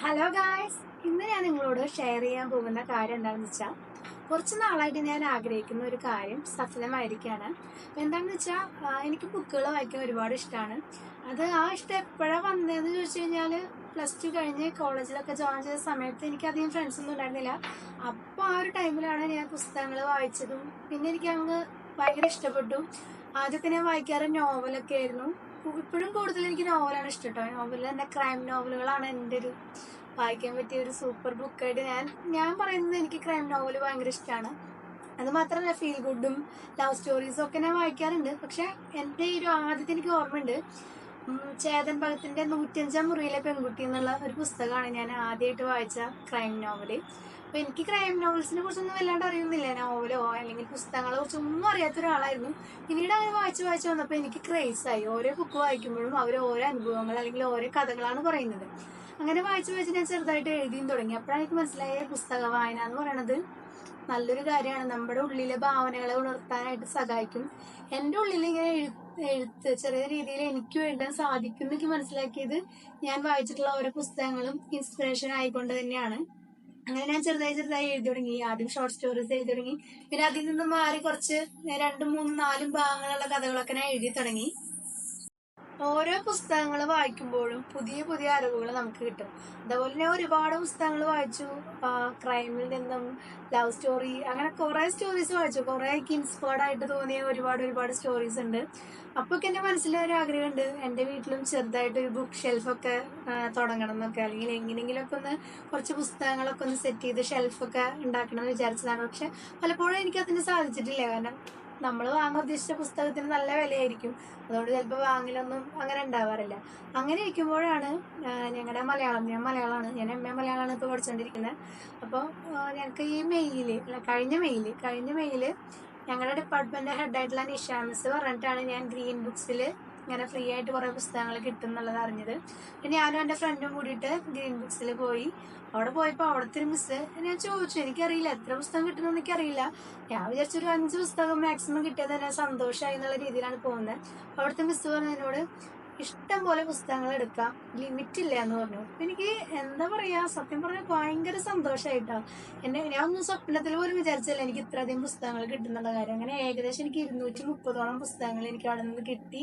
Hello guys ഇന്ന് ഞാൻ നിങ്ങളോട് ഷെയർ ചെയ്യാൻ പോകുന്ന കാര്യം എന്താണെന്ന് വെച്ചാൽ കുറച്ച് നാളായിട്ട് ഞാൻ ആഗ്രഹിക്കുന്ന ഒരു കാര്യം സഫലമായിരിക്കുകയാണ് എന്താണെന്ന് വെച്ചാൽ എനിക്ക് ബുക്കുകൾ വായിക്കാൻ ഒരുപാട് ഇഷ്ടമാണ് അത് ആ ഇഷ്ടം എപ്പോഴാണ് വന്നതെന്ന് ചോദിച്ചു കഴിഞ്ഞാൽ പ്ലസ് ടു കഴിഞ്ഞ് കോളേജിലൊക്കെ ജോയിൻ ചെയ്ത സമയത്ത് എനിക്ക് അധികം ഫ്രണ്ട്സ് ഒന്നും ഉണ്ടായിരുന്നില്ല. അപ്പോൾ ആ ഒരു ടൈമിലാണ് ഞാൻ പുസ്തകങ്ങൾ വായിച്ചതും. പിന്നെ എനിക്ക് അങ്ങ് ഭയങ്കര ഇഷ്ടപ്പെട്ടു. ആദ്യമൊക്കെ ഞാൻ വായിക്കാറ് നോവലൊക്കെ ആയിരുന്നു. ഇപ്പോഴും കൂടുതൽ എനിക്ക് നോവലാണ് ഇഷ്ടം കേട്ടോ നോവൽ തന്നെ ക്രൈം നോവലുകളാണ് എന്റെ ഒരു വായിക്കാൻ പറ്റിയ ഒരു സൂപ്പർ ബുക്കായിട്ട് ഞാൻ ഞാൻ പറയുന്നത് എനിക്ക് ക്രൈം നോവൽ ഭയങ്കര ഇഷ്ടമാണ് അത് മാത്രമല്ല ഫീൽ ഗുഡും ലവ് സ്റ്റോറീസും ഒക്കെ ഞാൻ വായിക്കാറുണ്ട്. പക്ഷെ എന്റെ ഒരു ആദ്യത്തെ എനിക്ക് ഓർമ്മയുണ്ട്. ചേതൻ ഭഗത്തിന്റെ നൂറ്റഞ്ചാം മുറിയിലെ പെൺകുട്ടി എന്നുള്ള ഒരു പുസ്തകമാണ് ഞാൻ ആദ്യമായിട്ട് വായിച്ച ക്രൈം നോവൽ അപ്പൊ എനിക്ക് ക്രൈം നോവൽസിനെ കുറിച്ചൊന്നും വല്ലാണ്ട് അറിയുന്നില്ല. നോവലോ അല്ലെങ്കിൽ പുസ്തകങ്ങളെ കുറിച്ച് ഒന്നും അറിയാത്ത ഒരാളായിരുന്നു. പിന്നീട് അങ്ങനെ വായിച്ച് വായിച്ച് വന്നപ്പോൾ എനിക്ക് ക്രേസ് ആയി. ഓരോ ബുക്ക് വായിക്കുമ്പോഴും അവർ ഓരോ അനുഭവങ്ങൾ അല്ലെങ്കിൽ ഓരോ കഥകളാണ് പറയുന്നത്. അങ്ങനെ വായിച്ച് വായിച്ച് ഞാൻ ചെറുതായിട്ട് എഴുതിയും തുടങ്ങി. അപ്പോഴാണ് എനിക്ക് മനസ്സിലായ പുസ്തക വായന എന്ന് പറയുന്നത് നല്ലൊരു കാര്യമാണ്. നമ്മുടെ ഉള്ളിലെ ഭാവനകളെ ഉണർത്താനായിട്ട് സഹായിക്കും. എന്റെ ഉള്ളിൽ ഇങ്ങനെ എഴുത്ത് ചെറിയ രീതിയിൽ എനിക്ക് എഴുതാൻ സാധിക്കും എന്നൊക്കെ മനസ്സിലാക്കിയത് ഞാൻ വായിച്ചിട്ടുള്ള ഓരോ പുസ്തകങ്ങളും ഇൻസ്പിറേഷൻ ആയിക്കൊണ്ട് തന്നെയാണ്. അങ്ങനെ ഞാൻ ചെറുതായി ചെറുതായി എഴുതി തുടങ്ങി. ആദ്യം ഷോർട്ട് സ്റ്റോറീസ് എഴുതി തുടങ്ങി. പിന്നെ അതിൽ നിന്ന് മാറി കുറച്ച് രണ്ടും മൂന്നും നാലും ഭാഗങ്ങളുള്ള കഥകളൊക്കെ ഞാൻ എഴുതി തുടങ്ങി. ഓരോ പുസ്തകങ്ങൾ വായിക്കുമ്പോഴും പുതിയ പുതിയ അറിവുകൾ നമുക്ക് കിട്ടും. അതുപോലെ ഞാൻ ഒരുപാട് പുസ്തകങ്ങൾ വായിച്ചു. ക്രൈമിൽ നിന്നും ലവ് സ്റ്റോറി അങ്ങനെ കുറേ സ്റ്റോറീസ് വായിച്ചു. കുറെ എനിക്ക് ആയിട്ട് തോന്നിയ ഒരുപാട് ഒരുപാട് സ്റ്റോറീസ് ഉണ്ട്. അപ്പൊ ഒക്കെ എന്റെ മനസ്സിൽ ഒരു ആഗ്രഹമുണ്ട്. എന്റെ വീട്ടിലും ചെറുതായിട്ട് ഒരു ബുക്ക് ഷെൽഫൊക്കെ തുടങ്ങണം എന്നൊക്കെ. അല്ലെങ്കിൽ എങ്ങനെയെങ്കിലും ഒക്കെ ഒന്ന് കുറച്ച് പുസ്തകങ്ങളൊക്കെ ഒന്ന് സെറ്റ് ചെയ്ത് ഷെൽഫൊക്കെ ഉണ്ടാക്കണം എന്ന് വിചാരിച്ചതാണ്. പക്ഷെ പലപ്പോഴും എനിക്ക് അതിന് സാധിച്ചിട്ടില്ല. കാരണം നമ്മൾ വാങ്ങാൻ ഉദ്ദേശിച്ച പുസ്തകത്തിന് നല്ല വിലയായിരിക്കും. അതുകൊണ്ട് ചിലപ്പോൾ വാങ്ങലൊന്നും അങ്ങനെ ഉണ്ടാവാറില്ല. അങ്ങനെ ഇരിക്കുമ്പോഴാണ് ഞങ്ങളുടെ മലയാളം ഞാൻ മലയാളമാണ് ഞാൻ എം എ മലയാളമാണ് ഇപ്പോൾ പഠിച്ചുകൊണ്ടിരിക്കുന്നത് അപ്പോൾ ഞങ്ങൾക്ക് ഈ മെയിൽ കഴിഞ്ഞ മെയിൽ കഴിഞ്ഞ മെയിൽ ഞങ്ങളുടെ ഡിപ്പാർട്ട്മെന്റ് ഹെഡായിട്ടുള്ള നിഷാ മിസ് പറഞ്ഞിട്ടാണ് ഞാൻ ഗ്രീൻ ബുക്സിൽ ഇങ്ങനെ ഫ്രീ ആയിട്ട് കുറേ പുസ്തകങ്ങൾ കിട്ടും എന്നുള്ളത് അറിഞ്ഞത്. പിന്നെ ഞാനും എന്റെ ഫ്രണ്ടും കൂടിയിട്ട് ഗ്രീൻ ബുക്സിൽ പോയി. അവിടെ പോയപ്പോൾ അവിടുത്തെ ഒരു മിസ് ഞാൻ ചോദിച്ചു എനിക്കറിയില്ല എത്ര പുസ്തകം കിട്ടുന്ന എനിക്കറിയില്ല. ഞാൻ വിചാരിച്ചു ഒരു അഞ്ച് പുസ്തകം മാക്സിമം കിട്ടിയത് തന്നെ സന്തോഷമായി എന്നുള്ള രീതിയിലാണ് പോകുന്നത് അവിടുത്തെ മിസ് പറഞ്ഞതിനോട് ഇഷ്ടം പോലെ പുസ്തകങ്ങൾ എടുക്കാം. ലിമിറ്റ് ഇല്ല എന്ന് പറഞ്ഞു. എനിക്ക് എന്താ പറയാ സത്യം പറഞ്ഞാൽ ഭയങ്കര സന്തോഷമായിട്ടാ എന്നെ ഞാൻ ഒന്നും സ്വപ്നത്തിൽ പോലും വിചാരിച്ചല്ല എനിക്ക് ഇത്രയധികം പുസ്തകങ്ങൾ കിട്ടുന്നുള്ള കാര്യം. അങ്ങനെ ഏകദേശം എനിക്ക് ഇരുന്നൂറ്റി മുപ്പതോളം പുസ്തകങ്ങൾ എനിക്ക് അവിടെ നിന്ന് കിട്ടി.